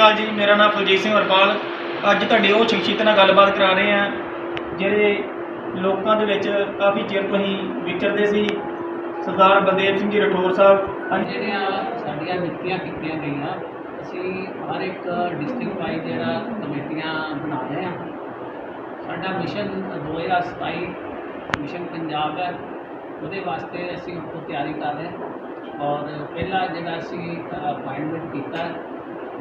ਅਕਾਲ ਜੀ, ਮੇਰਾ ਨਾਮ ਫਲਜੀਤ ਸਿੰਘ ਵਰਪਾਲ ਅੱਜ ਤੁਹਾਡੇ ਉਹ ਸ਼ਖਸੀਅਤ ਨਾਲ ਗੱਲਬਾਤ ਕਰਾ ਰਹੇ ਆ ਜਿਹੜੇ ਲੋਕਾਂ ਦੇ ਵਿੱਚ ਕਾਫੀ ਚਿਰ ਤੋਂ ਹੀ ਵਿਚਰਦੇ ਸੀ। ਸਰਦਾਰ ਬਲਦੇਵ ਸਿੰਘ ਜੀ ਰਠੌਰ ਸਾਹਿਬ ਅੱਜ ਜਿਹੜੀਆਂ ਸਾਡੀਆਂ ਨੀਤੀਆਂ ਕੀਤੀਆਂ ਗਈਆਂ, ਅਸੀਂ ਹਰ ਇੱਕ ਡਿਸਟ੍ਰਿਕਟ ਵਾਈਜ਼ ਜਿਹੜਾ ਕਮੇਟੀਆਂ ਬਣਾ ਰਹੇ ਹਾਂ। ਸਾਡਾ ਮਿਸ਼ਨ 2027 ਮਿਸ਼ਨ ਪੰਜਾਬ ਹੈ। ਉਹਦੇ ਵਾਸਤੇ ਅਸੀਂ ਉੱਥੋਂ ਤਿਆਰੀ ਕਰ ਰਹੇ ਹਾਂ। ਔਰ ਪਹਿਲਾ ਜਿਹੜਾ ਅਸੀਂ ਅਪਾਇੰਟਮੈਂਟ ਕੀਤਾ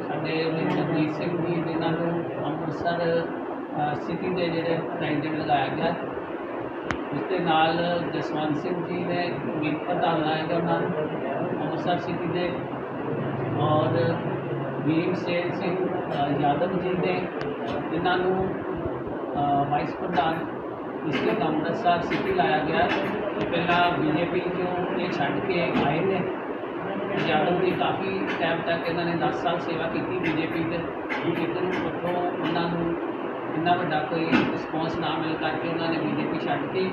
ਸਾਡੇ ਜਗਜੀਤ ਸਿੰਘ ਜੀ ਜਿਨ੍ਹਾਂ ਨੂੰ ਅੰਮ੍ਰਿਤਸਰ ਸਿਟੀ ਦੇ ਜਿਹੜੇ ਪ੍ਰੈਜ਼ੀਡੈਂਟ ਲਗਾਇਆ ਗਿਆ। ਉਸ ਦੇ ਨਾਲ ਜਸਵੰਤ ਸਿੰਘ ਜੀ ਨੇ ਮੀਤ ਪ੍ਰਧਾਨ ਲਾਇਆ ਗਿਆ ਉਹਨਾਂ ਨੂੰ, ਅੰਮ੍ਰਿਤਸਰ ਸਿਟੀ ਦੇ। ਔਰ ਵੀਰ ਸੇਨ ਸਿੰਘ ਯਾਦਵ ਜੀ ਨੇ ਜਿਨ੍ਹਾਂ ਨੂੰ ਵਾਈਸ ਪ੍ਰਧਾਨ ਇਸ ਡਿਸਟ੍ਰਿਕਟ ਅੰਮ੍ਰਿਤਸਰ ਸਿਟੀ ਲਾਇਆ ਗਿਆ। ਤੇ ਪਹਿਲਾਂ ਬੀਜੇਪੀ ਚੋਂ ਇਹ ਛੱਡ ਕੇ ਆਏ ਨੇ। ਯਾਦਵ ਜੀ ਕਾਫੀ ਟਾਈਮ ਤੱਕ ਇਹਨਾਂ ਨੇ 10 ਸਾਲ ਸੇਵਾ ਕੀਤੀ ਬੀਜੇਪੀ ਦੇ ਲੇਕਿਨ ਉੱਥੋਂ ਉਹਨਾਂ ਨੂੰ ਇੰਨਾ ਵੱਡਾ ਕੋਈ ਰਿਸਪੌਂਸ ਨਾ ਮਿਲ ਕਰਕੇ ਉਹਨਾਂ ਨੇ ਬੀਜੇਪੀ ਛੱਡ ਕੇ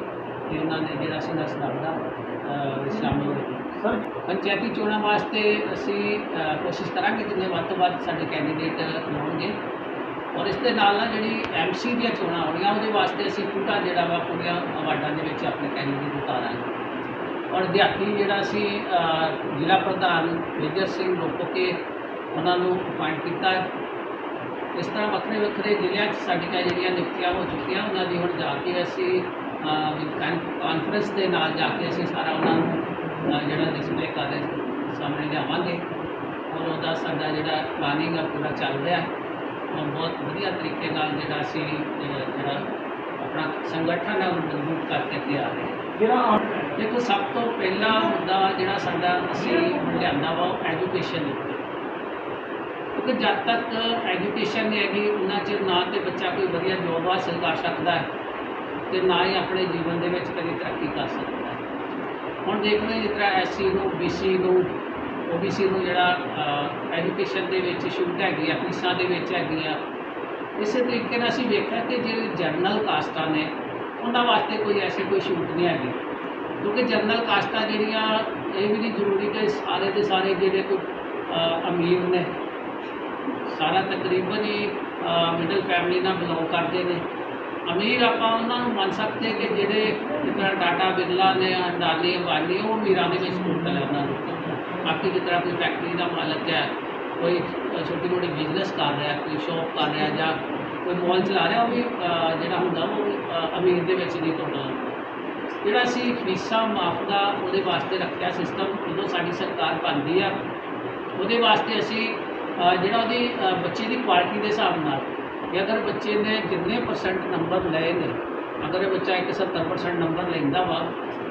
ਤੇ ਉਹਨਾਂ ਨੇ ਜਿਹੜਾ ਸੰਘਰਸ਼ ਅ, ਸ਼ਾਮਲ ਹੋਏ ਸਰ? ਪੰਚਾਇਤੀ ਚੋਣਾਂ ਵਾਸਤੇ ਅਸੀਂ ਕੋਸ਼ਿਸ਼ ਕਰਾਂਗੇ ਜਿੰਨੇ ਵੱਧ ਤੋਂ ਵੱਧ ਸਾਡੇ ਕੈਂਡੀਡੇਟ ਹੋਣਗੇ। ਔਰ ਇਸ ਦੇ ਨਾਲ ਨਾਲ ਜਿਹੜੀ ਐਮਸੀ ਦੀਆਂ ਚੋਣਾਂ ਹੋਣੀਆਂ ਉਹਦੇ ਵਾਸਤੇ ਅਸੀਂ ਪੂਰਾ ਜਿਹੜਾ ਵਾ ਪੂਰੀਆਂ ਵਾਰਡਾਂ ਦੇ ਵਿੱਚ ਆਪਣੇ ਕੈਂਡੀਡੇਟ ਉਤਾਰਾਂਗੇ। ਔਰ ਦਿਹਾਤੀ ਜਿਹੜਾ ਅਸੀਂ ਜ਼ਿਲ੍ਹਾ ਪ੍ਰਧਾਨ ਮੇਜਰ ਸਿੰਘ ਲੋਕੋਕੇ ਉਹਨਾਂ ਨੂੰ ਅਪਾਇੰਟ ਕੀਤਾ। ਇਸ ਤਰ੍ਹਾਂ ਵੱਖਰੇ ਵੱਖਰੇ ਜ਼ਿਲ੍ਹਿਆਂ 'ਚ ਸਾਡੀਆਂ ਜਿਹੜੀਆਂ ਨਿਯੁਕਤੀਆਂ ਹੋ ਚੁੱਕੀਆਂ, ਉਹਨਾਂ ਦੀ ਹੁਣ ਜਾ ਕੇ ਅਸੀਂ ਕਾਨਫਰੰਸ ਦੇ ਨਾਲ ਜਾ ਕੇ ਅਸੀਂ ਸਾਰਾ ਉਹਨਾਂ ਨੂੰ ਜਿਹੜਾ ਡਿਸਪਲੇ ਕਰ ਰਹੇ ਸਾਹਮਣੇ ਲਿਆਵਾਂਗੇ। ਔਰ ਉਹਦਾ ਸਾਡਾ ਜਿਹੜਾ ਪਲਾਨਿੰਗ ਆ, ਪੂਰਾ ਚੱਲ ਰਿਹਾ ਹੈ। ਔਰ ਬਹੁਤ ਵਧੀਆ ਤਰੀਕੇ ਨਾਲ ਜਿਹੜਾ ਅਸੀਂ ਜਿਹੜਾ ਆਪਣਾ ਸੰਗਠਨ ਹੈ ਉਹ ਮਜ਼ਬੂਤ ਕਰਕੇ ਤਿਆਰ ਰਹੇ ਹਾਂ। ਜਿਹੜਾ ਦੇਖੋ, ਸਭ ਤੋਂ ਪਹਿਲਾ ਮੁੱਦਾ ਜਿਹੜਾ ਸਾਡਾ ਅਸੀਂ ਲਿਆਂਦਾ ਵਾ ਉਹ ਐਜੂਕੇਸ਼ਨ ਕਿਉਂਕਿ ਜਦ ਤੱਕ ਐਜੂਕੇਸ਼ਨ ਨਹੀਂ ਹੈਗੀ, ਉਹਨਾਂ ਚਿਰ ਨਾ ਤੇ ਬੱਚਾ ਕੋਈ ਵਧੀਆ ਜੋਬ ਹਾਸਲ ਕਰ ਸਕਦਾ ਹੈ ਤੇ ਨਾ ਹੀ ਆਪਣੇ ਜੀਵਨ ਦੇ ਵਿੱਚ ਕਦੀ ਤਰੱਕੀ ਕਰ ਸਕਦਾ ਹੈ। ਹੁਣ ਦੇਖਦੇ ਹਾਂ ਜਿਸ ਤਰ੍ਹਾਂ ਐਸਸੀ ਨੂੰ ਬੀਸੀ ਨੂੰ ਓਬੀਸੀ ਨੂੰ ਜਿਹੜਾ ਐਜੂਕੇਸ਼ਨ ਦੇ ਵਿੱਚ ਛੂਟ ਹੈਗੀ ਆ ਫੀਸਾਂ ਦੇ ਵਿੱਚ ਹੈਗੀ ਆ ਇਸੇ ਤਰੀਕੇ ਨਾਲ ਅਸੀਂ ਵੇਖਿਆ ਕਿ ਜਿਹੜੇ ਜਰਨਲ ਕਾਸਟਾਂ ਨੇ, ਉਹਨਾਂ ਵਾਸਤੇ ਕੋਈ ਐਸੀ ਕੋਈ ਛੂਟ ਨਹੀਂ ਹੈਗੀ। ਕਿਉਂਕਿ ਜਨਰਲ ਕਾਸਟਾਂ ਜਿਹੜੀਆਂ, ਇਹ ਵੀ ਨਹੀਂ ਜ਼ਰੂਰੀ ਕਿ ਸਾਰੇ ਦੇ ਸਾਰੇ ਜਿਹੜੇ ਕੋਈ ਅਮੀਰ ਨੇ, ਸਾਰਾ ਤਕਰੀਬਨ ਹੀ ਮਿਡਲ ਫੈਮਿਲੀ ਨਾਲ ਬਿਲੋਂਗ ਕਰਦੇ ਨੇ। ਅਮੀਰ ਆਪਾਂ ਉਹਨਾਂ ਨੂੰ ਮੰਨ ਸਕਦੇ ਕਿ ਜਿਹੜੇ ਜਿਸ ਤਰ੍ਹਾਂ ਟਾਟਾ ਬਿਰਲਾ ਨੇ, ਅੰਡਾਨੀ ਅੰਬਾਨੀ ਉਹ ਅਮੀਰਾਂ ਦੇ ਵਿੱਚ ਟੋਟਲ ਹੈ ਉਹਨਾਂ ਨੂੰ। ਬਾਕੀ ਜਿਸ ਤਰ੍ਹਾਂ ਕੋਈ ਫੈਕਟਰੀ ਦਾ ਮਾਲਕ ਹੈ, ਕੋਈ ਛੋਟੀ ਮੋਟੀ ਬਿਜ਼ਨਸ ਕਰ ਰਿਹਾ, ਕੋਈ ਸ਼ੌਪ ਕਰ ਰਿਹਾ ਜਾਂ ਕੋਈ ਮੋਲ ਚਲਾ ਰਿਹਾ, ਉਹ ਵੀ ਜਿਹੜਾ ਹੁੰਦਾ ਉਹ ਅਮੀਰ ਦੇ ਵਿੱਚ ਨਹੀਂ ਟੋਟਲ ਜਿਹੜਾ ਅਸੀਂ ਫੀਸਾਂ ਮਾਫ ਦਾ ਉਹਦੇ ਵਾਸਤੇ ਰੱਖਿਆ ਸਿਸਟਮ ਜਦੋਂ ਸਾਡੀ ਸਰਕਾਰ ਬਣਦੀ ਆ, ਉਹਦੇ ਵਾਸਤੇ ਅਸੀਂ ਜਿਹੜਾ ਉਹਦੀ ਬੱਚੇ ਦੀ ਕੁਆਲਿਟੀ ਦੇ ਹਿਸਾਬ ਨਾਲ ਕਿ ਅਗਰ ਬੱਚੇ ਨੇ ਜਿੰਨੇ ਪਰਸੈਂਟ ਨੰਬਰ ਲਏ ਨੇ, ਅਗਰ ਇਹ ਬੱਚਾ ਇੱਕ 70% ਨੰਬਰ ਲੈਂਦਾ ਵਾ,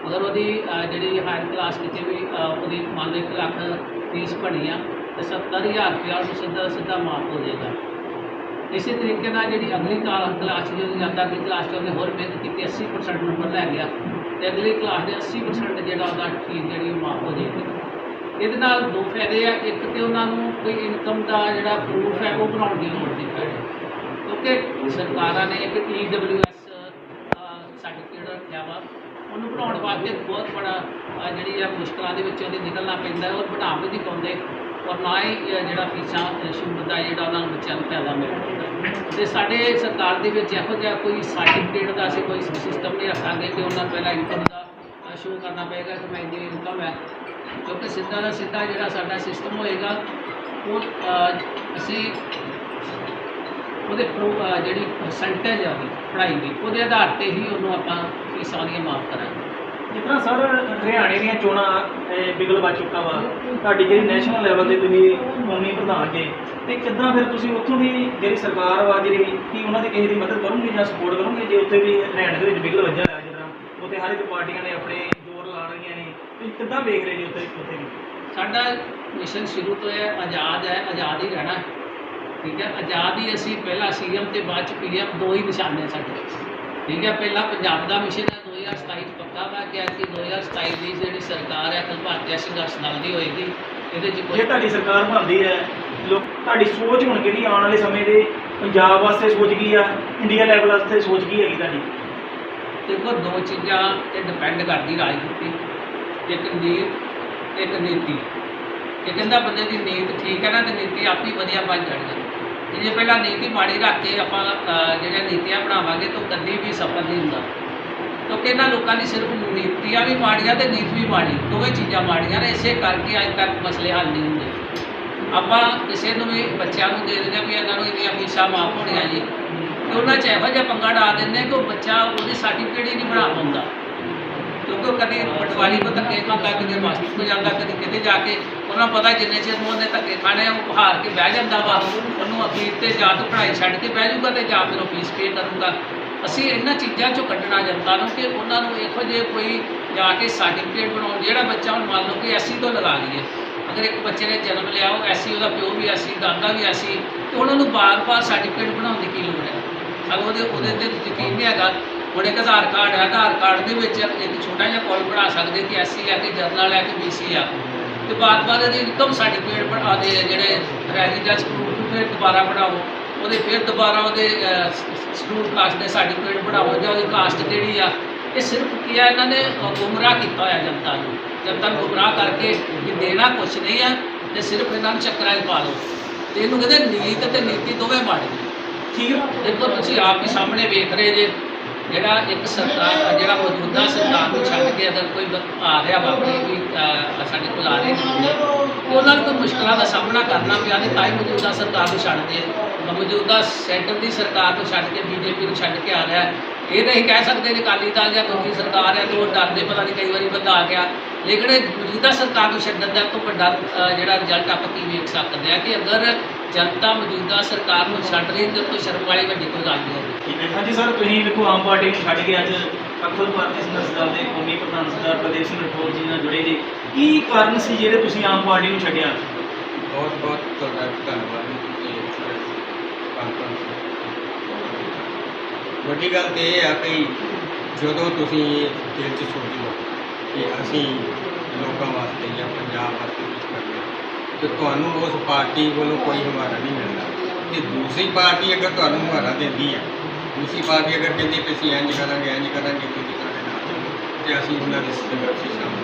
ਅਗਰ ਉਹਦੀ ਜਿਹੜੀ ਹਾਇਰ ਕਲਾਸ ਵਿੱਚ ਵੀ ਉਹਦੀ ਮੰਨ ਲਓ ਇੱਕ ਲੱਖ ਫੀਸ ਬਣੀ ਆ, ਤੇ 70000 ਰੁਪਇਆ ਉਹਨੂੰ ਸਿੱਧਾ ਸਿੱਧਾ ਮਾਫ ਹੋ ਜਾਏਗਾ। ਇਸੇ ਤਰੀਕੇ ਨਾਲ ਜਿਹੜੀ ਅਗਲੀ ਕਲਾ- ਕਲਾਸ 'ਚ ਜਦੋਂ ਜਾਂਦਾ, ਅਗਲੀ ਕਲਾਸ 'ਚ ਉਹਨੇ ਹੋਰ ਮਿਹਨਤ ਕੀਤੀ 80% ਨੰਬਰ ਲੈ ਗਿਆ ਤੇ ਅਗਲੀ ਕਲਾਸ ਦੇ 80% ਜਿਹੜਾ ਉਹਦਾ ਠੀਕ ਜਿਹੜੀ ਉਹ ਮਾਫ ਹੋ ਜਾਏਗੀ। ਇਹਦੇ ਨਾਲ ਦੋ ਫਾਇਦੇ ਆ, ਇੱਕ ਤੇ ਉਹਨਾਂ ਨੂੰ ਕੋਈ ਇਨਕਮ ਦਾ ਜਿਹੜਾ ਪ੍ਰੂਫ ਹੈ, ਉਹ ਬਣਾਉਣ ਦੀ ਲੋੜ ਨਹੀਂ ਪੈਣੀ। ਕਿਉਂਕਿ ਸਰਕਾਰਾਂ ਨੇ ਇੱਕ EWS ਸਰਟੀਫਿਕੇਟ ਰੱਖਿਆ ਵਾ, ਉਹਨੂੰ ਬਣਾਉਣ ਵਾਸਤੇ ਬਹੁਤ ਬੜਾ ਜਿਹੜੀ ਆ ਮੁਸ਼ਕਲਾਂ ਦੇ ਵਿੱਚੋਂ ਦੀ ਨਿਕਲਣਾ ਪੈਂਦਾ ਔਰ ਬਣਾ ਵੀ ਨਹੀਂ ਪਾਉਂਦੇ। ਔਰ ਨਾ ਹੀ ਜਿਹੜਾ ਫੀਸਾਂ ਅ, ਦਾ ਜਿਹੜਾ ਉਹਨਾਂ ਨੂੰ ਬੱਚਿਆਂ ਨੂੰ ਫਾਇਦਾ ਮਿਲ ਪਾਉਂਦਾ ਤੇ ਸਾਡੇ ਸਰਕਾਰ ਦੇ ਵਿੱਚ ਇਹੋ ਜਿਹਾ ਕੋਈ ਸਰਟੀਫਿਕੇਟ ਦਾ ਅਸੀਂ ਕੋਈ ਸਿਸਟਮ ਨਹੀਂ ਰੱਖਾਂਗੇ ਕਿ ਉਹਨਾਂ ਨੂੰ ਪਹਿਲਾਂ ਇਨਕਮ ਦਾ ਸ਼ੋਅ ਕਰਨਾ ਪਏਗਾ ਕਿ ਮੈਂ ਇੰਨੀ ਇਨਕਮ ਹੈ। ਕਿਉਂਕਿ ਸਿੱਧਾ ਦਾ ਸਿੱਧਾ ਜਿਹੜਾ ਸਾਡਾ ਸਿਸਟਮ ਹੋਏਗਾ ਉਹ ਅਸੀਂ ਉਹਦੇ ਪ੍ਰੋ ਜਿਹੜੀ ਪਰਸੈਂਟੇਜ ਆ ਪੜ੍ਹਾਈ ਦੀ ਉਹਦੇ ਆਧਾਰ ਤੇ ਹੀ ਉਹਨੂੰ ਆਪਾਂ ਫੀਸਾਂ ਦੀਆਂ ਮਾਫ ਕਰਾਂਗੇ। ਜਿਸ ਤਰ੍ਹਾਂ ਸਰ ਹਰਿਆਣੇ ਦੀਆਂ ਚੋਣਾਂ ਅਹ, ਬਿਗਲ ਵੱਜ ਚੁੱਕਾ ਵਾ ਤੁਹਾਡੀ ਜਿਹੜੀ ਨੈਸ਼ਨਲ ਲੈਵਲ ਤੇ ਤੁਸੀਂ ਕੌਮੀ ਪ੍ਰਧਾਨ ਜੇ ਤੇ ਕਿੱਦਾਂ ਫਿਰ ਤੁਸੀਂ ਉੱਥੋਂ ਦੀ ਜਿਹੜੀ ਸਰਕਾਰ ਵਾ ਜਿਹੜੀ ਕੀ ਉਹਨਾਂ ਦੀ ਕਿਸੇ ਦੀ ਮਦਦ ਕਰੋਗੇ ਜਾਂ ਸਪੋਰਟ ਕਰੋਗੇ ਜੇ ਉੱਥੇ ਵੀ ਹਰਿਆਣੇ ਦੇ ਵਿੱਚ ਬਿਗਲ ਵੱਜਿਆ ਹੋਇਆ ਜਿੱਦਾਂ ਉੱਥੇ ਹਰ ਇੱਕ ਪਾਰਟੀਆਂ ਨੇ ਆਪਣੇ ਜ਼ੋਰ ਲਾ ਰਹੀਆਂ ਨੇ ਤੁਸੀਂ ਕਿੱਦਾਂ ਵੇਖ ਰਹੇ ਜੀ ਉੱਥੇ ਉੱਥੇ ਵੀ? ਸਾਡਾ ਮਿਸ਼ਨ ਸ਼ੁਰੂ ਤੋਂ ਹੈ ਆਜ਼ਾਦ ਹੈ ਆਜ਼ਾਦ ਹੀ ਰਹਿਣਾ ਹੈ। ਠੀਕ ਹੈ? ਆਜ਼ਾਦ ਹੀ ਅਸੀਂ ਪਹਿਲਾਂ ਸੀਐਮ ਤੇ ਬਾਅਦ ਚ ਪੀਐਮ ਦੋ ਹੀ ਨਿਸ਼ਾਨੇ ਸਾਡੇ। ਠੀਕ ਹੈ ਪਹਿਲਾਂ ਪੰਜਾਬ ਦਾ ਮਿਸ਼ਨ ਹੈ 2027 ਚ ਪੱਕਾ ਵਾ ਕਿ ਅਸੀਂ 2027 ਦੀ ਜਿਹੜੀ ਸਰਕਾਰ ਹੈ ਭਾਰਤੀ ਸੰਘਰਸ਼ ਨਾਲ ਦੀ ਹੋਏਗੀ। ਇਹਦੇ ਚ ਕੋਈ ਜੇ ਤੁਹਾਡੀ ਸਰਕਾਰ ਬਣਦੀ ਹੈ ਲੋਕ ਤੁਹਾਡੀ ਸੋਚ ਹੁਣ ਕਿਹੜੀ ਆਉਣ ਵਾਲੇ ਸਮੇਂ ਦੇ ਪੰਜਾਬ ਵਾਸਤੇ ਸੋਚ ਕੀ ਆ? ਇੰਡੀਆ ਲੈਵਲ ਵਾਸਤੇ ਸੋਚ ਕੀ ਹੈਗੀ ਤੁਹਾਡੀ? ਦੇਖੋ ਦੋ ਚੀਜ਼ਾਂ ਤੇ ਡਿਪੈਂਡ ਕਰਦੀ ਰਾਜਨੀਤੀ। ਇੱਕ ਨੀਤ ਇੱਕ ਨੀਤੀ। ਇਹ ਕਹਿੰਦਾ ਬੰਦੇ ਦੀ ਨੀਤ ਠੀਕ ਹੈ ਨਾ ਤੇ ਨੀਤੀ ਆਪੀ ਵਧੀਆ ਬਣ ਜਾਣੀ ਜੇ ਪਹਿਲਾਂ ਨੀਤੀ ਮਾੜੀ ਰੱਖ ਕੇ ਆਪਾਂ ਅਹ, ਜਿਹੜੀਆਂ ਨੀਤੀਆਂ ਬਣਾਵਾਂਗੇ ਤਾਂ ਕਦੀ ਵੀ ਸਫਲ ਨਹੀਂ ਹੁੰਦਾ। ਕਿਉਂਕਿ ਇਹਨਾਂ ਲੋਕਾਂ ਦੀ ਸਿਰਫ ਨੀਤੀਆਂ ਵੀ ਮਾੜੀਆਂ ਤੇ ਨੀਤ ਵੀ ਮਾੜੀ ਦੋਵੇਂ ਚੀਜ਼ਾਂ ਮਾੜੀਆਂ ਨੇ ਇਸੇ ਕਰਕੇ ਅੱਜ ਤੱਕ ਮਸਲੇ ਹੱਲ ਨਹੀਂ ਹੁੰਦੇ। ਆਪਾਂ ਕਿਸੇ ਨੂੰ ਵੀ ਬੱਚਿਆਂ ਨੂੰ ਦੇ ਦਿੰਦੇ ਹਾਂ ਵੀ ਇਹਨਾਂ ਨੂੰ ਇਹਦੀਆਂ ਫੀਸਾਂ ਮਾਫ ਹੋਣੀਆਂ ਜੀ ਤੇ ਉਹਨਾਂ 'ਚ ਇਹੋ ਜਿਹਾ ਪੰਗਾ ਡਾ ਦਿੰਦੇ ਕਿ ਉਹ ਬੱਚਾ ਉਹਦੀ ਸਰਟੀਫਿਕੇਟ ਹੀ ਨਹੀਂ ਬਣਾ ਪਾਉਂਦਾ। ਕਿਉਂਕਿ ਉਹ ਕਦੇ ਪਟਵਾਰੀ ਕੋ ਧੱਕੇ ਖਾਂਦਾ ਕਦੇ ਮਾਸਟਰ ਕੋ ਜਾਂਦਾ ਕਦੇ ਕਿਤੇ ਜਾ ਕੇ ਉਹਨਾਂ ਨੂੰ ਪਤਾ ਜਿੰਨੇ ਚਿਰ ਨੂੰ ਉਹਨੇ ਧੱਕੇ ਖਾਣੇ ਆ, ਉਹ ਹਾਰ ਕੇ ਬਹਿ ਜਾਂਦਾ ਵਾ। ਉਹਨੂੰ ਅਖੀਰ ਤੇ ਜਾਂ ਤਾਂ ਪੜ੍ਹਾਈ ਛੱਡ ਕੇ ਬਹਿ ਜਾਊਗਾ ਤੇ ਜਾਂ ਫਿਰ ਉਹ ਫੀਸ ਪੇ ਕਰੂਗਾ। ਅਸੀਂ ਇਹਨਾਂ ਚੀਜ਼ਾਂ ਚੋਂ ਕੱਢਣਾ ਜਨਤਾ ਨੂੰ ਕਿ ਉਹਨਾਂ ਨੂੰ ਇਹੋ ਜਿਹੇ ਕੋਈ ਜਾ ਕੇ ਸਰਟੀਫਿਕੇਟ ਬਣਾਉਣ ਜਿਹੜਾ ਬੱਚਾ ਹੁਣ ਮੰਨ ਲਓ ਕਿ ਐਸੀ ਤੋਂ ਲਗਾ ਲਈਏ। ਅਗਰ ਇੱਕ ਬੱਚੇ ਨੇ ਜਨਮ ਲਿਆ ਉਹ ਐਸੀ ਉਹਦਾ ਪਿਓ ਵੀ ਐਸੀ ਦਾਦਾ ਵੀ ਐਸੀ ਤੇ ਉਹਨਾਂ ਨੂੰ ਬਾਰ-ਬਾਰ ਸਰਟੀਫਿਕੇਟ ਬਣਾਉਣ ਦੀ ਕੀ ਲੋੜ ਹੈ? ਸਾਨੂੰ ਉਹਦੇ ਉਹਦੇ ਤੇ ਯਕੀਨ ਨਹੀਂ ਹੈਗਾ। ਹੁਣ ਇੱਕ ਆਧਾਰ ਕਾਰਡ ਹੈ ਆਧਾਰ ਕਾਰਡ ਦੇ ਵਿੱਚ ਇੱਕ ਛੋਟਾ ਜਿਹਾ ਕੋਲ ਬਣਾ ਸਕਦੇ ਕਿ ਐਸਸੀ ਹੈ ਕਿ ਜਰਨਲ ਹੈ ਕਿ ਬੀਸੀ ਆ ਤੇ ਬਾਰ-ਬਾਰ ਇਹਦੀ ਇਨਕਮ ਸਰਟੀਫਿਕੇਟ ਬਣਾ ਦੇ ਜਿਹੜੇ ਰੈਜ਼ੀਡੈਂਸ ਪ੍ਰੂਫ ਫਿਰ ਦੁਬਾਰਾ ਬਣਾਓ। ਉਹਦੇ ਫਿਰ ਦੁਬਾਰਾ ਉਹਦੇ ਸਕੂਲ ਕਾਸਟ ਦੇ ਸਰਟੀਫਿਕੇਟ ਬਣਾਓ ਜਾਂ ਉਹਦੀ ਕਾਸਟ ਕਿਹੜੀ ਆ ਇਹ ਸਿਰਫ ਕੀ ਆ ਇਹਨਾਂ ਨੇ ਗੁੰਮਰਾਹ ਕੀਤਾ ਹੋਇਆ ਜਨਤਾ ਨੂੰ। ਜਨਤਾ ਨੂੰ ਗੁੰਮਰਾਹ ਕਰਕੇ ਕਿ ਦੇਣਾ ਕੁਛ ਨਹੀਂ ਆ ਤੇ ਸਿਰਫ ਇਹਨਾਂ ਨੂੰ ਚੱਕਰਾਂ 'ਚ ਪਾ ਲਓ ਤੇ ਇਹਨੂੰ ਕਹਿੰਦੇ ਨੀਤ ਤੇ ਨੀਤੀ ਦੋਵੇਂ ਮਾੜੀ ਠੀਕ ਹੈ? ਦੇਖੋ ਤੁਸੀਂ ਆਪ ਹੀ ਸਾਹਮਣੇ ਵੇਖ ਰਹੇ ਜੇ। ਜਿਹੜਾ ਇੱਕ ਸਰਕਾਰ, ਜਿਹੜਾ ਮੌਜੂਦਾ ਸਰਕਾਰ ਨੂੰ ਛੱਡ ਕੇ ਅਗਰ ਕੋਈ ਆ ਰਿਹਾ ਵਾਕਈ ਕੋਈ ਸਾਡੇ ਕੋਲ ਆ ਰਹੇ ਨੇ, ਉਹਨਾਂ ਨੂੰ ਕੋਈ ਮੁਸ਼ਕਲਾਂ ਦਾ ਸਾਹਮਣਾ ਕਰਨਾ ਪਿਆ ਤੇ ਤਾਂ ਹੀ ਮੌਜੂਦਾ ਸਰਕਾਰ ਨੂੰ ਛੱਡ ਕੇ, ਮੌਜੂਦਾ ਸੈਂਟਰ ਦੀ ਸਰਕਾਰ ਨੂੰ ਛੱਡ ਕੇ, ਬੀਜੇਪੀ ਨੂੰ ਛੱਡ ਕੇ ਆ ਰਿਹਾ ਇਹ ਤਾਂ ਅਸੀਂ ਕਹਿ ਸਕਦੇ ਨੇ ਅਕਾਲੀ ਦਲ ਜਾਂ ਦੂਜੀ ਸਰਕਾਰ ਹੈ ਤੇ ਉਹ ਡਰਦੇ, ਪਤਾ ਨਹੀਂ ਕਈ ਵਾਰੀ ਬੰਦਾ ਆ ਗਿਆ। ਲੇਕਿਨ ਇਹ ਮੌਜੂਦਾ ਸਰਕਾਰ ਨੂੰ ਛੱਡਣ ਦਾ ਤੋਂ ਵੱਡਾ ਜਿਹੜਾ ਰਿਜ਼ਲਟ ਆਪਾਂ ਕੀ ਵੇਖ ਸਕਦੇ ਆ ਕਿ ਅਗਰ ਜਨਤਾ ਮੌਜੂਦਾ ਸਰਕਾਰ ਨੂੰ ਛੱਡ ਰਹੀ ਤੇ ਕੋਈ ਸ਼ਰਮ ਵਾਲੀ ਵੱਡੀ ਕੋਈ ਗੱਲ ਨਹੀਂ ਹਾਂਜੀ ਸਰ, ਤੁਸੀਂ ਵੇਖੋ, ਆਮ ਪਾਰਟੀ ਨੂੰ ਛੱਡ ਕੇ ਅੱਜ ਅਖਲ ਭਾਰਤੀ ਸੰਘਰਸ਼ ਦਲ ਦੇ ਕੌਮੀ ਪ੍ਰਧਾਨ ਸਰਦਾਰ ਪ੍ਰਦੀਪ ਸਿੰਘ ਰਠੌਰ ਜੀ ਨਾਲ ਜੁੜੇ ਜੀ। ਕੀ ਕਾਰਨ ਸੀ ਜਿਹੜੇ ਤੁਸੀਂ ਆਮ ਪਾਰਟੀ ਨੂੰ ਛੱਡਿਆ? ਬਹੁਤ ਬਹੁਤ ਤੁਹਾਡਾ ਧੰਨਵਾਦ ਇਹ ਕਾਨਫਰੰਸ ਵੱਡੀ ਗੱਲ ਤੇ ਇਹ ਆ ਕਿ ਜਦੋਂ ਤੁਸੀਂ ਦਿਲ 'ਚ ਸੋਚ ਲਓ ਕਿ ਅਸੀਂ ਲੋਕਾਂ ਵਾਸਤੇ ਜਾਂ ਪੰਜਾਬ ਵਾਸਤੇ ਕੁਝ ਕਰਨਾ ਤੇ ਤੁਹਾਨੂੰ ਉਸ ਪਾਰਟੀ ਵੱਲੋਂ ਕੋਈ ਹਮਾਰਾ ਨਹੀਂ ਮਿਲਦਾ। ਤੇ ਦੂਸਰੀ ਪਾਰਟੀ ਅਗਰ ਤੁਹਾਨੂੰ ਹਮਾਰਾ ਦਿੰਦੀ ਹੈ ਦੂਸਰੀ ਪਾਰਟੀ ਅਗਰ ਕਹਿੰਦੀ ਕਿ ਅਸੀਂ ਇੰਝ ਕਰਾਂਗੇ ਇੰਝ ਕਰਾਂਗੇ ਤੁਸੀਂ ਸਾਡੇ ਨਾਲ ਚੱਲੋ, ਤੇ ਅਸੀਂ ਉਹਨਾਂ ਦੇ ਸੰਘਰਸ਼ 'ਚ ਸ਼ਾਮਲ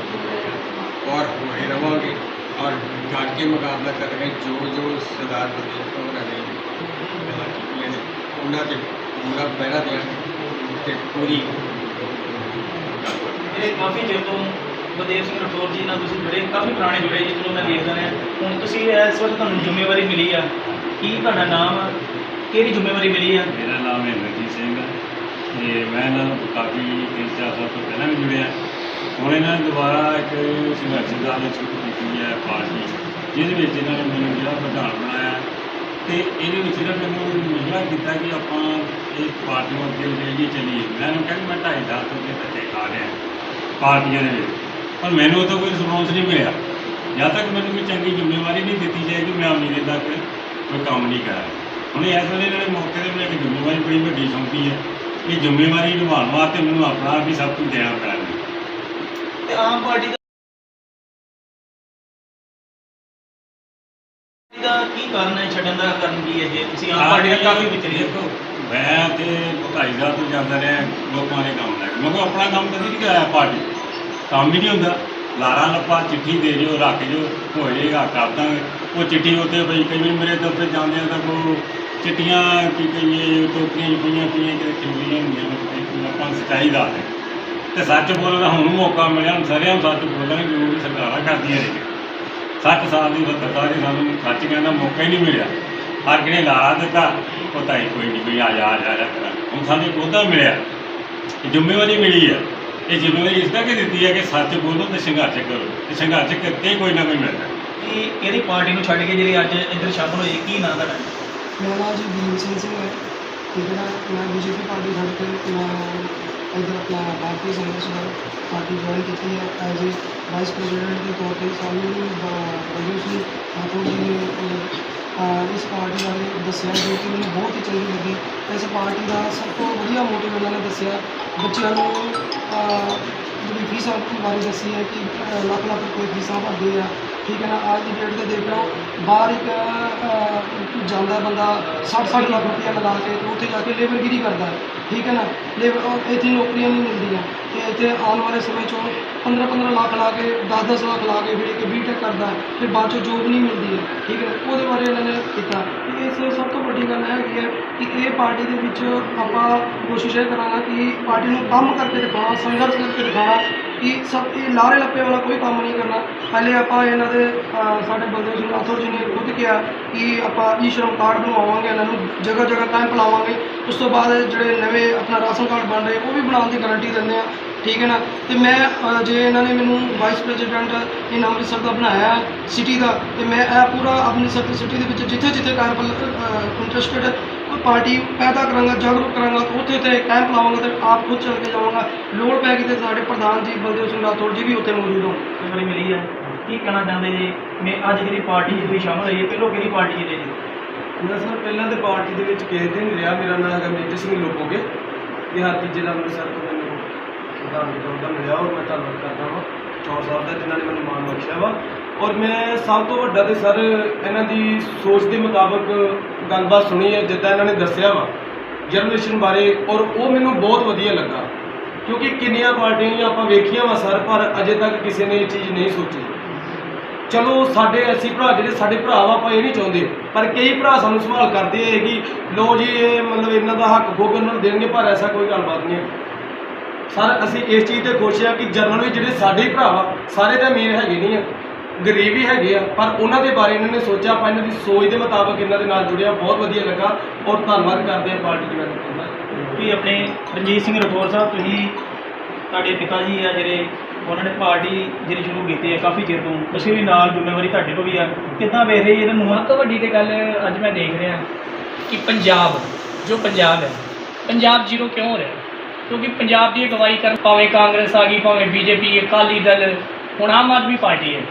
ਔਰ ਹੋਏ ਰਵਾਂਗੇ, ਔਰ ਡਟ ਕੇ ਮੁਕਾਬਲਾ ਕਰਾਂਗੇ, ਜੋ ਜੋ ਸਰਦਾਰ ਬਲਦੇਵ ਸਿੰਘ ਹੋਰਾਂ ਗੱਲਾਂ ਕੀਤੀਆਂ ਨੇ ਉਹਨਾਂ ਤੇ ਪੂਰਾ ਪਹਿਰਾ ਦਿਆਂਗੇ ਤੇ ਪੂਰੀ ਜਿਹੜੇ ਕਾਫੀ ਚਿਰ ਤੋਂ ਬਲਦੇਵ ਸਿੰਘ ਰਠੌਰ ਜੀ ਨਾਲ ਤੁਸੀਂ ਜੁੜੇ, ਕਾਫੀ ਪੁਰਾਣੇ ਜੁੜੇ ਜੀ ਚਲੋ ਮੈਂ ਦੇਖਦਾ ਰਿਹਾ। ਹੁਣ ਤੁਸੀਂ ਇਸ ਵਕਤ ਤੁਹਾਨੂੰ ਜ਼ਿੰਮੇਵਾਰੀ ਮਿਲੀ ਆ। ਕੀ ਤੁਹਾਡਾ ਨਾਮ ਕਿਹੜੀ ਜ਼ਿੰਮੇਵਾਰੀ ਮਿਲੀ ਹੈ ਮੇਰਾ ਨਾਮ ਹੈ ਇੰਦਰਜੀਤ ਸਿੰਘ ਤੇ ਮੈਂ ਇਹਨਾਂ ਨੂੰ ਕਾਫੀ ਤਿੰਨ ਚਾਰ ਸਾਲ ਤੋਂ ਪਹਿਲਾਂ ਵੀ ਜੁੜਿਆ। ਹੁਣ ਇਹਨਾਂ ਨੇ ਦੁਬਾਰਾ ਇੱਕ ਸੰਘਰਸ਼ ਦਾ ਸ਼ੁਰੂ ਕੀਤੀ ਹੈ ਪਾਰਟੀ, ਜਿਹਦੇ ਵਿੱਚ ਇਹਨਾਂ ਨੇ ਮੈਨੂੰ ਜਿਹੜਾ ਪ੍ਰਧਾਨ ਬਣਾਇਆ। ਤੇ ਇਹਦੇ ਵਿੱਚ ਇਹਨਾਂ ਮੈਨੂੰ ਮਿਲਣਾ ਕੀਤਾ ਕਿ ਆਪਾਂ ਇਹ ਪਾਰਟੀ ਨੂੰ ਅੱਗੇ ਲੈ ਕੇ ਚੱਲੀਏ। ਮੈਂ ਉਹਨੂੰ ਕਿਹਾ ਕਿ ਮੈਂ ਢਾਈ ਸਾਲ ਤੋਂ ਇਹ ਧੱਕੇ ਖਾ ਰਿਹਾ ਪਾਰਟੀਆਂ ਦੇ ਵਿੱਚ। ਪਰ ਮੈਨੂੰ ਉਹ ਤੋਂ ਕੋਈ ਰਿਸਪੌਂਸ ਨਹੀਂ ਮਿਲਿਆ। ਜਦ ਤੱਕ ਮੈਨੂੰ ਕੋਈ ਚੰਗੀ ਜ਼ਿੰਮੇਵਾਰੀ ਨਹੀਂ ਦਿੱਤੀ ਜਾਏਗੀ, ਮੈਂ ਉਮੀਦ ਤੱਕ ਕੋਈ ਕੰਮ ਨਹੀਂ ਕਰਾਂ ਹੁਣ ਇਸ ਵੇਲੇ ਨੇ ਮੌਕੇ ਮੈਨੂੰ ਇੱਕ ਜ਼ਿੰਮੇਵਾਰੀ ਬੜੀ ਵੱਡੀ ਸੌਂਪੀ ਹੈ ਇਹ ਜ਼ਿੰਮੇਵਾਰੀ ਨਿਭਾਉਣ ਵਾਸਤੇ ਮੈਨੂੰ ਆਪਣਾ ਵੀ ਸਭ ਕੁਝ ਦੇਣਾ ਪੈਣਾ ਤੇ ਆਮ ਪਾਰਟੀ ਦਾ ਦਾ ਕੀ ਕਾਰਨ ਹੈ ਛੱਡਣ ਦਾ ਕਾਰਨ ਕੀ ਹੈ ਜੇ ਤੁਸੀਂ ਆਮ ਪਾਰਟੀ ਨਾਲ ਕਾਫੀ ਵਿਚਰੇ ਦੇਖੋ ਮੈਂ ਤੇ ਢਾਈ ਸਾਲ ਤੋਂ ਜਾਂਦਾ ਰਿਹਾ ਲੋਕਾਂ ਦੇ ਕੰਮ ਲੈ ਕੇ। ਮੈਂ ਆਪਣਾ ਕੰਮ ਕਦੀ ਨਹੀਂ ਕਰਾਇਆ ਪਾਰਟੀ। ਕੰਮ ਹੀ ਨਹੀਂ ਹੁੰਦਾ। ਲਾਰਾ ਲੱਪਾ ਚਿੱਠੀ ਦੇ ਜਿਓ ਰੱਖ ਜਿਓ ਹੋ ਜਾਏਗਾ, ਕਰ ਦਾਂਗੇ। ਉਹ ਚਿੱਠੀ ਉੱਤੇ ਬਈ ਕਈ ਵਾਰੀ ਮੇਰੇ ਦਫ਼ਤਰ ਜਾਂਦੇ ਆ ਤਾਂ ਕੋ ਚਿੱਠੀਆਂ ਕੀ ਕਹੀਏ ਟੋਕਰੀਆਂ ਪਈਆਂ ਪਈਆਂ ਕਿਤੇ ਖਿਲਰੀਆਂ ਹੁੰਦੀਆਂ ਨੇ ਆਪਾਂ ਸਚਾਈ ਸੱਚਾਈ ਦੱਸ ਤੇ ਸੱਚ ਬੋਲਣ ਦਾ ਹੁਣ ਮੌਕਾ ਮਿਲਿਆ, ਹੁਣ ਸਾਰਿਆਂ ਨੂੰ ਸੱਚ ਬੋਲਣ ਜੋ ਵੀ ਸਰਕਾਰਾਂ ਕਰਦੀਆਂ ਨੇ। ਸੱਤ ਸਾਲ ਦੀ ਸੱਤਰ ਦੀ ਸਾਨੂੰ ਸੱਚ ਕਹਿਣ ਦਾ ਮੌਕਾ ਹੀ ਨਹੀਂ ਮਿਲਿਆ। ਹਰ ਕਿਨੇ ਲਾਰਾ ਦਿੱਤਾ ਪਤਾ ਹੀ ਕੋਈ ਨਹੀਂ ਕੋਈ ਆ ਜਾ ਆ ਜਾ ਹੁਣ ਸਾਨੂੰ ਇੱਕ ਮਿਲਿਆ ਜ਼ਿੰਮੇਵਾਰੀ ਮਿਲੀ ਹੈ ਇਹ ਜ਼ਿੰਮੇਵਾਰੀ ਇਸ ਕਰਕੇ ਦਿੱਤੀ ਹੈ ਕਿ ਸੱਚ ਬੋਲੋ ਤੇ ਸੰਘਰਸ਼ ਕਰੋ ਤੇ ਸੰਘਰਸ਼ ਕਰਕੇ ਹੀ ਕੋਈ ਨਾ ਕੋਈ ਮਿਲਦਾ। ਕਿ ਕਿਹੜੀ ਪਾਰਟੀ ਨੂੰ ਛੱਡ ਕੇ ਜਿਹੜੇ ਅੱਜ ਇੱਧਰ ਸ਼ਾਮਲ ਹੋਏ ਕੀ ਨਾਂ ਤੁਹਾਡਾ? ਮੇਰਾ ਨਾਮ ਜੀ ਬੀਮ ਸਿੰਘ ਸਿੰਘ ਹੈ। ਤੇ ਜਿਹੜਾ ਮੈਂ ਬੀਜੇਪੀ ਪਾਰਟੀ ਛੱਡ ਕੇ ਮੈਂ ਇੱਧਰ ਆਪਣਾ ਭਾਰਤੀ ਸੰਘਰਸ਼ ਦਲ ਪਾਰਟੀ ਜੁਆਇਨ ਕੀਤੀ ਹੈ ਐਜ਼ ਏ ਵਾਈਸ ਪ੍ਰੈਜ਼ੀਡੈਂਟ ਦੇ ਤੌਰ ਤੇ। ਸਾਨੂੰ ਬਲਦੇਵ ਸਿੰਘ ਰਾਠੌਰ ਜੀ ਨੇ ਇਸ ਪਾਰਟੀ ਬਾਰੇ ਦੱਸਿਆ ਜੋ ਕਿ ਮੈਨੂੰ ਬਹੁਤ ਹੀ ਚੰਗੀ ਲੱਗੀ। ਇਸ ਪਾਰਟੀ ਦਾ ਸਭ ਤੋਂ ਵਧੀਆ ਮੋਟਿਵ ਇਹਨਾਂ ਨੇ ਦੱਸਿਆ ਬੱਚਿਆਂ ਨੂੰ ਜਿਹੜੀ ਫੀਸਾਂ ਬਾਰੇ ਦੱਸੀ ਹੈ ਕਿ ਅਹ, ਲੱਖ ਲੱਖ ਰੁਪਏ ਫੀਸਾਂ ਭਰਦੇ ਆ। ਠੀਕ ਹੈ ਨਾ ਅੱਜ ਦੀ ਡੇਟ ਤੇ ਦੇਖ ਲਓ ਬਾਹਰ ਇੱਕ ਅਹ, ਜਾਂਦਾ ਬੰਦਾ 60-60 ਲੱਖ ਰੁਪਇਆ ਲਗਾ ਕੇ ਤੇ ਉੱਥੇ ਜਾ ਕੇ ਲੇਬਰਗਿਰੀ ਕਰਦਾ ਹੈ ਠੀਕ ਹੈ ਨਾ ਲੇਬਰ ਔਰ ਇੱਥੇ ਨੌਕਰੀਆਂ ਨਹੀਂ ਮਿਲਦੀਆਂ ਤੇ ਇੱਥੇ ਆਉਣ ਵਾਲੇ ਸਮੇਂ 'ਚੋਂ 15-15 ਲੱਖ ਲਾ ਕੇ 10-10 ਲੱਖ ਲਾ ਕੇ ਫਿਰ ਇੱਕ ਬੀਟੈਕ ਕਰਦਾ ਹੈ ਫਿਰ ਬਾਅਦ 'ਚੋਂ ਜੋਬ ਨਹੀਂ ਮਿਲਦੀ ਹੈ ਠੀਕ ਹੈ ਉਹਦੇ ਬਾਰੇ ਇਹਨਾਂ ਨੇ ਕੀਤਾ। ਤੇ ਇਸ ਸਭ ਤੋਂ ਵੱਡੀ ਗੱਲ ਇਹ ਹੈਗੀ ਹੈ ਕਿ ਇਹ ਪਾਰਟੀ ਦੇ ਵਿੱਚ ਆਪਾਂ ਕੋਸ਼ਿਸ਼ ਇਹ ਕਰਾਂਗਾ ਕਿ ਪਾਰਟੀ ਨੂੰ ਕੰਮ ਕਰਕੇ ਦਿਖਾਉਣਾ ਸੰਘਰਸ਼ ਕਰਕੇ ਦਿਖਾਉਣਾ ਕਿ ਸਭ ਇਹ ਲਾਰੇ ਲੱਪੇ ਵਾਲਾ ਕੋਈ ਕੰਮ ਨਹੀਂ ਕਰਨਾ। ਪਹਿਲੇ ਆਪਾਂ ਇਹਨਾਂ ਦੇ ਸਾਡੇ ਬਲਦੇਵ ਸਿੰਘ ਰਾਠੌਰ ਜੀ ਨੇ ਖੁਦ ਕਿਹਾ ਕਿ ਆਪਾਂ ਈ ਸ਼ਰਮ ਕਾਰਡ ਬਣਵਾਵਾਂਗੇ, ਇਹਨਾਂ ਨੂੰ ਜਗ੍ਹਾ ਜਗ੍ਹਾ ਕੈਂਪ ਲਾਵਾਂਗੇ ਉਸ ਤੋਂ ਬਾਅਦ ਜਿਹੜੇ ਨਵੇਂ ਆਪਣਾ ਰਾਸ਼ਨ ਕਾਰਡ ਬਣ ਰਹੇ, ਉਹ ਵੀ ਬਣਾਉਣ ਦੀ ਗਾਰੰਟੀ ਦਿੰਦੇ ਆ ਠੀਕ ਹੈ ਨਾ? ਤੇ ਮੈਂ ਜੇ ਇਹਨਾਂ ਨੇ ਮੈਨੂੰ ਵਾਈਸ ਪ੍ਰੈਜ਼ੀਡੈਂਟ ਇਨ ਅੰਮ੍ਰਿਤਸਰ ਦਾ ਬਣਾਇਆ ਸਿਟੀ ਦਾ, ਤੇ ਮੈਂ ਇਹ ਪੂਰਾ ਅੰਮ੍ਰਿਤਸਰ ਸਿਟੀ ਦੇ ਵਿੱਚ ਜਿੱਥੇ ਜਿੱਥੇ ਕੈਂਪ ਇੰਟਰਸਟਿਡ ਪਾਰਟੀ ਪੈਦਾ ਕਰਾਂਗਾ ਜਾਗਰੂਕ ਕਰਾਂਗਾ ਤੇ ਉੱਥੇ ਉੱਥੇ ਕੈਂਪ ਲਾਵਾਂਗਾ ਤੇ ਆਪ ਖੁਦ ਚੱਲ ਕੇ ਜਾਵਾਂਗਾ। ਲੋੜ ਪੈ ਗਈ ਤੇ ਸਾਡੇ ਪ੍ਰਧਾਨ ਜੀ ਬਲਦੇਵ ਸਿੰਘ ਰਾਠੌਰ ਜੀ ਵੀ ਉੱਥੇ ਮੌਜੂਦ ਹੋਣ। ਇਸ ਵਾਰੀ ਮਿਲੀ ਹੈ। ਕੀ ਕਹਿਣਾ ਚਾਹੁੰਦੇ ਜੀ? ਮੈਂ ਅੱਜ ਜਿਹੜੀ ਪਾਰਟੀ ਤੁਸੀਂ ਸ਼ਾਮਲ ਹੋਈ ਹੈ ਪਹਿਲੋਂ ਕਿਹੜੀ ਪਾਰਟੀ ਰਹੇ ਜੀ? ਮੈਂ ਸਰ ਪਹਿਲਾਂ ਤੇ ਪਾਰਟੀ ਦੇ ਵਿੱਚ ਕਿਸੇ ਦੇ ਨਹੀਂ ਰਿਹਾ। ਮੇਰਾ ਨਾਮ ਹੈਗਾ ਮੇਜਰ ਸਿੰਘ ਲੋਕੋਗੇ ਬਿਹਾਰ ਤੀਜੇ ਦਾ ਅੰਮ੍ਰਿਤਸਰ ਤੋਂ ਮੈਨੂੰ ਪ੍ਰਧਾਨ ਜੀ ਦਾ ਮਿਲਿਆ ਔਰ ਮੈਂ ਧੰਨਵਾਦ ਕਰਦਾ ਹਾਂ। ਚੌਰ ਸਾਹਿਬ ਦਾ ਜਿਨ੍ਹਾਂ ਨੇ ਮੈਨੂੰ ਮਾਣ ਬਖਸ਼ਿਆ ਵਾ। ਔਰ ਮੈਂ ਸਭ ਤੋਂ ਵੱਡਾ ਤੇ ਸਰ ਇਹਨਾਂ ਦੀ ਸੋਚ ਦੇ ਮੁਤਾਬਕ ਗੱਲਬਾਤ ਸੁਣੀ ਹੈ, ਜਿੱਦਾਂ ਇਹਨਾਂ ਨੇ ਦੱਸਿਆ ਵਾ ਜਰਨੇਸ਼ਨ ਬਾਰੇ। ਔਰ ਉਹ ਮੈਨੂੰ ਬਹੁਤ ਵਧੀਆ ਲੱਗਾ, ਕਿਉਂਕਿ ਕਿੰਨੀਆਂ ਪਾਰਟੀਆਂ ਆਪਾਂ ਵੇਖੀਆਂ ਵਾ ਸਰ, ਪਰ ਅਜੇ ਤੱਕ ਕਿਸੇ ਨੇ ਇਹ ਚੀਜ਼ ਨਹੀਂ ਸੋਚੀ। ਚਲੋ ਸਾਡੇ ਅਸੀਂ ਭਰਾ ਜਿਹੜੇ ਸਾਡੇ ਭਰਾ ਵਾ, ਆਪਾਂ ਇਹ ਨਹੀਂ ਚਾਹੁੰਦੇ, ਪਰ ਕਈ ਭਰਾ ਸਾਨੂੰ ਸਵਾਲ ਕਰਦੇ ਹੈ ਕਿ ਲੋ ਜੀ, ਇਹ ਮਤਲਬ ਇਹਨਾਂ ਦਾ ਹੱਕ ਖੋਗ ਉਹਨਾਂ ਨੂੰ ਦੇਣਗੇ, ਪਰ ਐਸਾ ਕੋਈ ਗੱਲਬਾਤ ਨਹੀਂ ਹੈ। ਸਰ ਅਸੀਂ ਇਸ ਚੀਜ਼ ਤੇ ਖੁਸ਼ ਆ ਕਿ ਜਰਨਲ ਵੀ ਜਿਹੜੇ ਸਾਡੇ ਹੀ ਭਰਾ ਵਾ ਸਾਰੇ ਤਾਂ ਅਮੀਰ ਹੈਗੇ ਨਹੀਂ ਆ ਗਰੀਬ ਵੀ ਹੈਗੇ ਆ ਪਰ ਉਹਨਾਂ ਦੇ ਬਾਰੇ ਇਹਨਾਂ ਨੇ ਸੋਚਿਆ ਆਪਾਂ ਇਹਨਾਂ ਦੀ ਸੋਚ ਦੇ ਮੁਤਾਬਕ ਇਹਨਾਂ ਦੇ ਨਾਲ ਜੁੜਿਆ ਬਹੁਤ ਵਧੀਆ ਲੱਗਾ ਔਰ ਧੰਨਵਾਦ ਕਰਦੇ ਆ ਪਾਰਟੀ ਦੀ ਮੈਂ ਕਿ ਆਪਣੇ ਰਣਜੀਤ ਸਿੰਘ ਰਠੌਰ ਸਾਹਿਬ ਤੁਸੀਂ ਤੁਹਾਡੇ ਪਿਤਾ ਜੀ ਆ ਜਿਹੜੇ ਉਹਨਾਂ ਨੇ ਪਾਰਟੀ ਜਿਹੜੀ ਸ਼ੁਰੂ ਕੀਤੀ ਹੈ ਕਾਫੀ ਚਿਰ ਤੋਂ ਤੁਸੀਂ ਵੀ ਨਾਲ ਜ਼ਿੰਮੇਵਾਰੀ ਤੁਹਾਡੇ ਕੋਲ ਵੀ ਆ ਕਿੱਦਾਂ ਵੇਖ ਰਹੇ ਇਹਨਾਂ ਨੂੰ ਸਭ ਤੋਂ ਵੱਡੀ ਤੇ ਗੱਲ ਅੱਜ ਮੈਂ ਦੇਖ ਰਿਹਾ ਕਿ ਪੰਜਾਬ ਜੋ ਪੰਜਾਬ ਹੈ ਪੰਜਾਬ ਜ਼ੀਰੋ ਕਿਉਂ ਹੋ ਰਿਹਾ? ਕਿਉਂਕਿ ਪੰਜਾਬ ਦੀ ਅਗਵਾਈ ਕਰਨ ਭਾਵੇਂ ਕਾਂਗਰਸ ਆ ਗਈ, ਭਾਵੇਂ ਬੀਜੇਪੀ, ਅਕਾਲੀ ਦਲ, ਹੁਣ ਆਮ ਆਦਮੀ ਪਾਰਟੀ ਹੈ।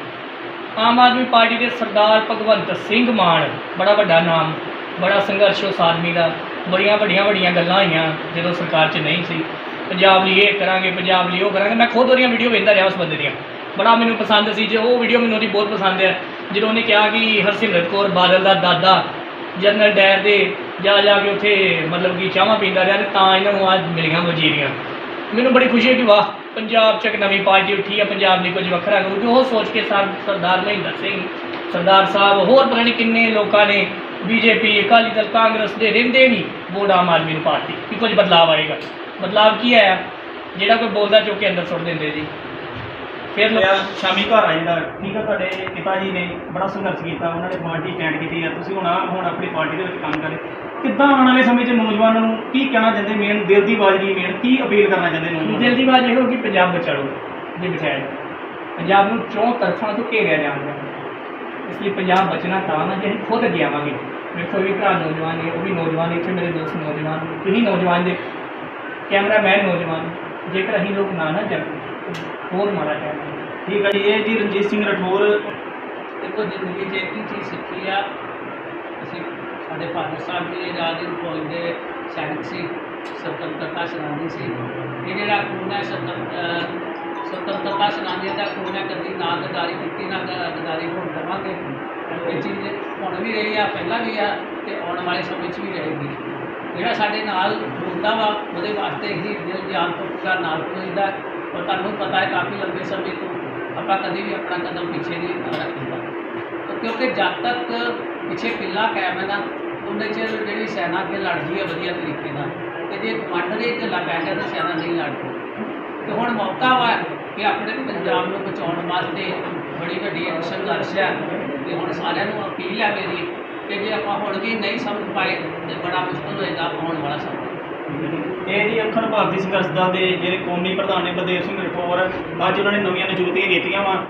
ਆਮ ਆਦਮੀ ਪਾਰਟੀ ਦੇ ਸਰਦਾਰ ਭਗਵੰਤ ਸਿੰਘ ਮਾਨ, ਬੜਾ ਵੱਡਾ ਨਾਮ, ਬੜਾ ਸੰਘਰਸ਼ ਉਸ ਆਦਮੀ ਦਾ, ਬੜੀਆਂ ਵੱਡੀਆਂ ਵੱਡੀਆਂ ਗੱਲਾਂ ਹੋਈਆਂ ਜਦੋਂ ਸਰਕਾਰ 'ਚ ਨਹੀਂ ਸੀ। ਪੰਜਾਬ ਲਈ ਇਹ ਕਰਾਂਗੇ, ਪੰਜਾਬ ਲਈ ਉਹ ਕਰਾਂਗੇ, ਮੈਂ ਖੁਦ ਉਹਦੀਆਂ ਵੀਡੀਓ ਵੇਖਦਾ ਰਿਹਾ ਉਸ ਬੰਦੇ ਦੀਆਂ। ਬੜਾ ਮੈਨੂੰ ਪਸੰਦ ਸੀ, ਜੇ ਉਹ ਵੀਡੀਓ ਮੈਨੂੰ ਉਹਦੀ ਬਹੁਤ ਪਸੰਦ ਹੈ। ਜਦੋਂ ਉਹਨੇ ਕਿਹਾ ਕਿ ਹਰਸਿਮਰਤ ਕੌਰ ਬਾਦਲ ਦਾ ਦਾਦਾ, ਜਨਰਲ ਡਾਇਰ ਦੇ ਜਾ ਜਾ ਕੇ ਉੱਥੇ ਮਤਲਬ ਕਿ ਚਾਹਾਂ ਪੀਂਦਾ ਰਿਹਾ ਤੇ ਤਾਂ ਇਹਨਾਂ ਨੂੰ ਅੱਜ ਮਿਲੀਆਂ ਵਜ਼ੀਰੀਆਂ ਮੈਨੂੰ ਬੜੀ ਖੁਸ਼ੀ ਹੈ ਕਿ ਵਾਹ, ਪੰਜਾਬ 'ਚ ਇੱਕ ਨਵੀਂ ਪਾਰਟੀ ਉੱਠੀ ਹੈ ਪੰਜਾਬ ਲਈ ਕੁਝ ਵੱਖਰਾ ਕਰੂਗੀ। ਉਹ ਸੋਚ ਕੇ ਸਰਦਾਰ ਮਹਿੰਦਰ ਸਿੰਘ, ਸਰਦਾਰ ਸਾਹਿਬ, ਹੋਰ ਪਤਾ ਨਹੀਂ ਕਿੰਨੇ ਲੋਕਾਂ ਨੇ ਬੀਜੇਪੀ, ਅਕਾਲੀ ਦਲ, ਕਾਂਗਰਸ ਦੇ ਰਹਿੰਦੇ ਵੀ ਵੋਟ ਆਮ ਆਦਮੀ ਪਾਰਟੀ। ਪਾਤੀ ਕਿ ਕੁਝ ਬਦਲਾਅ ਆਏਗਾ। ਬਦਲਾਅ ਕੀ ਆਇਆ? ਜਿਹੜਾ ਕੋਈ ਬੋਲਦਾ ਚੁੱਕ ਕੇ ਅੰਦਰ ਸੁੱਟ ਦਿੰਦੇ ਜੀ। ਫਿਰ ਸ਼ਾਮੀ ਘਰ ਆ ਜਾਂਦਾ ਠੀਕ ਆ, ਤੁਹਾਡੇ ਪਿਤਾ ਜੀ ਨੇ ਬੜਾ ਸੰਘਰਸ਼ ਕੀਤਾ, ਉਹਨਾਂ ਨੇ ਪਾਰਟੀ ਸਟੈਂਡ ਕੀਤੀ ਆ। ਤੁਸੀਂ ਹੁਣ ਆ, ਹੁਣ ਆਪਣੀ ਪਾਰਟੀ ਦੇ ਵਿੱਚ ਕੰਮ ਕਰ। ਕਿੱਦਾਂ ਆਉਣ ਵਾਲੇ ਸਮੇਂ 'ਚ ਨੌਜਵਾਨਾਂ ਨੂੰ ਕੀ ਕਹਿਣਾ ਚਾਹੁੰਦੇ ਮੇਨ ਦਿਲ ਦੀ ਆਵਾਜ਼ ਦੀ ਮੇਨ ਕੀ ਅਪੀਲ ਕਰਨਾ ਚਾਹੁੰਦੇ ਨੌਜਵਾਨਾਂ ਦਿਲ ਦੀ ਬਾਤ ਇਹੋ ਕਿ ਪੰਜਾਬ ਬਚਾਓ ਜੇ ਬਚਾਇਆ। ਪੰਜਾਬ ਨੂੰ ਚੌਂ ਤਰਫਾਂ ਤੋਂ ਘੇਰਿਆ ਜਾਂਦਾ ਇਸ ਲਈ ਪੰਜਾਬ ਬਚਣਾ ਤਾਂ ਨਾ ਜੇ ਅਸੀਂ ਖੁਦ ਅੱਗੇ ਆਵਾਂਗੇ। ਵੇਖੋ ਵੀ ਭਰਾ ਨੌਜਵਾਨ ਨੇ ਉਹ ਵੀ ਨੌਜਵਾਨ ਇੱਥੇ ਮੇਰੇ ਦੋਸਤ ਨੌਜਵਾਨ ਤੁਸੀਂ ਨੌਜਵਾਨ ਦੇ ਕੈਮਰਾਮੈਨ ਨੌਜਵਾਨ ਜੇਕਰ ਅਸੀਂ ਲੋਕ ਨਾ ਨਾ ਜਾਗੋ ਹੋਰ ਮਾੜਾ ਕਹਿਣਾ ਠੀਕ ਆ ਜੀ ਇਹ ਜੀ ਰਣਜੀਤ ਸਿੰਘ ਰਠੌਰ। ਦੇਖੋ ਜ਼ਿੰਦਗੀ 'ਚ ਇੱਕ ਹੀ ਚੀਜ਼ ਸਿੱਖੀ ਆ ਸਾਡੇ ਫਾਦਰ ਸਾਹਿਬ ਵੀ ਆਜ਼ਾਦੀ ਫੌਜ ਦੇ ਸੈਨਿਕ ਸੀ, ਸੁਤੰਤਰਤਾ ਸੈਨਾਨੀ ਸੀ। ਇਹ ਜਿਹੜਾ ਖੂਨ ਹੈ ਸੁਤੰਤਰ ਸੁਤੰਤਰਤਾ ਸੈਨਾਨੀਆਂ ਦਾ ਖੂਨ ਹੈ, ਕਦੀ ਨਾ ਗਦਾਰੀ ਕੀਤੀ, ਨਾ ਗ- ਗਦਾਰੀ ਹੁਣ ਕਰਾਂਗੇ ਇਹ ਚੀਜ਼ ਹੁਣ ਵੀ ਰਹੀ ਆ, ਪਹਿਲਾਂ ਵੀ ਆ, ਤੇ ਆਉਣ ਵਾਲੇ ਸਮੇਂ 'ਚ ਵੀ ਰਹੇਗੀ। ਜਿਹੜਾ ਸਾਡੇ ਨਾਲ ਹੁੰਦਾ ਵਾ, ਉਹਦੇ ਵਾਸਤੇ ਹੀ ਦਿਲ ਜਾਨ ਤੋਂ ਪੂਰਾ ਨਾਲ ਖਲੋਈਦਾ ਔਰ ਤੁਹਾਨੂੰ ਪਤਾ ਹੈ, ਕਾਫੀ ਲੰਬੇ ਸਮੇਂ ਤੋਂ ਆਪਾਂ ਕਦੀ ਵੀ ਆਪਣਾ ਕਦਮ ਪਿੱਛੇ ਨਹੀਂ ਰੱਖੀਦਾ। ਕਿਉਂਕਿ ਜਦ ਤੱਕ ਪਿੱਛੇ ਕਿੱਲਾ ਕਾਇਮ ਹੈ ਨਾ ਉਹਦੇ ਚ ਜਿਹੜੀ ਸੈਨਾ ਅੱਗੇ ਲੜਦੀ ਹੈ ਵਧੀਆ ਤਰੀਕੇ ਨਾਲ, ਤੇ ਜੇ ਕਮਾਂਡਰ ਇਹ ਢਿੱਲਾ ਪੈ ਗਿਆ ਤਾਂ ਸੈਨਾ ਨਹੀਂ ਲੜਦੀ। ਤੇ ਹੁਣ ਮੌਕਾ ਵਾ ਕਿ ਆਪਣੇ ਪੰਜਾਬ ਨੂੰ ਬਚਾਉਣ ਵਾਸਤੇ ਬੜੀ ਵੱਡੀ ਇੱਕ ਸੰਘਰਸ਼ ਹੈ ਤੇ ਹੁਣ ਸਾਰਿਆਂ ਨੂੰ ਅਪੀਲ ਹੈ ਮੇਰੀ ਕਿ ਜੇ ਆਪਾਂ ਹੁਣ ਵੀ ਨਹੀਂ ਸਮਝ ਪਾਏ ਤੇ ਬੜਾ ਮੁਸ਼ਕਲ ਹੋਏਗਾ ਆਉਣ ਵਾਲਾ ਸਮਾਂ। ਇਹ ਜੀ ਅਖੰਡ ਭਾਰਤੀ ਸੰਘਰਸ਼ ਦਾ ਦੇ ਜਿਹੜੇ ਕੌਮੀ ਪ੍ਰਧਾਨ ਨੇ ਬਲਦੇਵ ਸਿੰਘ ਰਠੌਰ, ਅੱਜ ਉਹਨਾਂ ਨੇ ਨਵੀਆਂ ਨਿਯੁਕਤੀਆਂ ਕੀਤੀਆਂ ਵਾ।